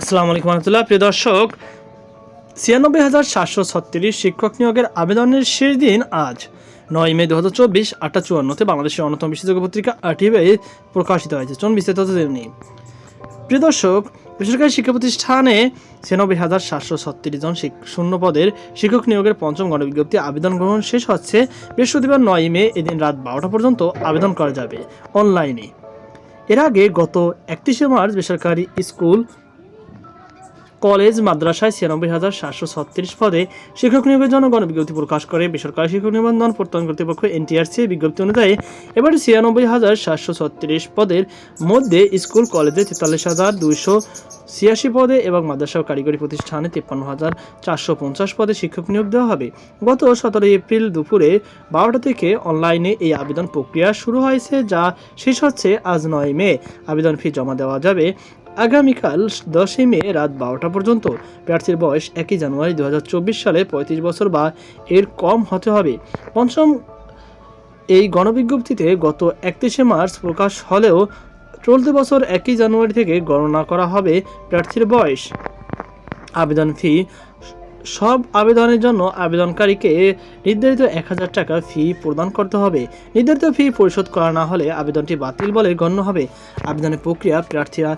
আসসালামু আলাইকুম রহমতুল্লাহ। প্রিয় দর্শক, ছিয়ানব্বই হাজার সাতশো ছত্রিশ শিক্ষক নিয়োগের আবেদনের শেষ দিন আজ, নয় মে দু হাজার চব্বিশ, আটটা চুয়ান্নতে বাংলাদেশের অন্যতম বিশেষজ্ঞ পত্রিকা আরটিভি প্রকাশিত হয়েছে। চলুন বিস্তারিত জেনে প্রিয় দর্শক, বেসরকারি শিক্ষা প্রতিষ্ঠানে ছিয়ানব্বই হাজার সাতশো ছত্রিশ জন শূন্য পদের শিক্ষক নিয়োগের পঞ্চম গণবিজ্ঞপ্তি আবেদন গ্রহণ শেষ হচ্ছে বৃহস্পতিবার, নয় মে, এদিন রাত বারোটা পর্যন্ত আবেদন করা যাবে অনলাইনে। এর আগে গত একত্রিশে মার্চ বেসরকারি স্কুল কলেজ, মাদ্রাসায় ছিয়ানব্বই হাজার সাতশো ছত্রিশ পদে শিক্ষক নিয়োগের জন্য গণবিজ্ঞপ্তি প্রকাশ করে। বেসরকারি শিক্ষক নিবন্ধন প্রত্যয়ন কর্তৃপক্ষ এনটিআরসি বিজ্ঞপ্তি অনুযায়ী এবার ছিয়ানব্বই হাজার সাতশো ছত্রিশ পদের মধ্যে স্কুল, কলেজে তেতাল্লিশ হাজার দুইশো ছিয়াশি পদে এবং মাদ্রাসা কারিগরি প্রতিষ্ঠানে তিপ্পান্ন হাজার চারশো পঞ্চাশ পদে শিক্ষক নিয়োগ দেওয়া হবে। গত সতেরোই এপ্রিল দুপুরে বারোটা থেকে অনলাইনে এই আবেদন প্রক্রিয়া শুরু হয়েছে, যা শেষ হচ্ছে আজ নয় মে। আবেদন ফি জমা দেওয়া যাবে আগামীকাল দশই মে রাত বারোটা পর্যন্ত প্রার্থীর বয়স একই জানুয়ারি দু হাজার চব্বিশ সালে পঁয়ত্রিশ বছর বা এর কম হতে হবে। পঞ্চম এই গণবিজ্ঞপ্তিতে গত একত্রিশে মার্চ প্রকাশ হলেও চলতি বছর একই জানুয়ারি থেকে গণনা করা হবে প্রার্থীর বয়স। আবেদন ফি, সব আবেদনের জন্য আবেদনকারীকে নির্ধারিত এক হাজার টাকা ফি প্রদান করতে হবে। নির্ধারিত ফি পরিশোধ করা না হলে আবেদনটি বাতিল বলে গণ্য হবে। আবেদনের প্রক্রিয়া প্রার্থীরা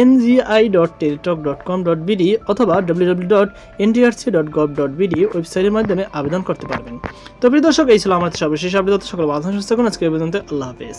NGI dot Teletalk dot com dot BD অথবা WWW dot NTRC dot gov dot BD ওয়েবসাইটের মাধ্যমে আবেদন করতে পারবেন। তো প্রিয় দর্শক, এই ছিল আমাদের সর্বশেষ আপডেট। সকল বাধা সুস্থ আজকে আবেদনতে আল্লাহ হাফেজ।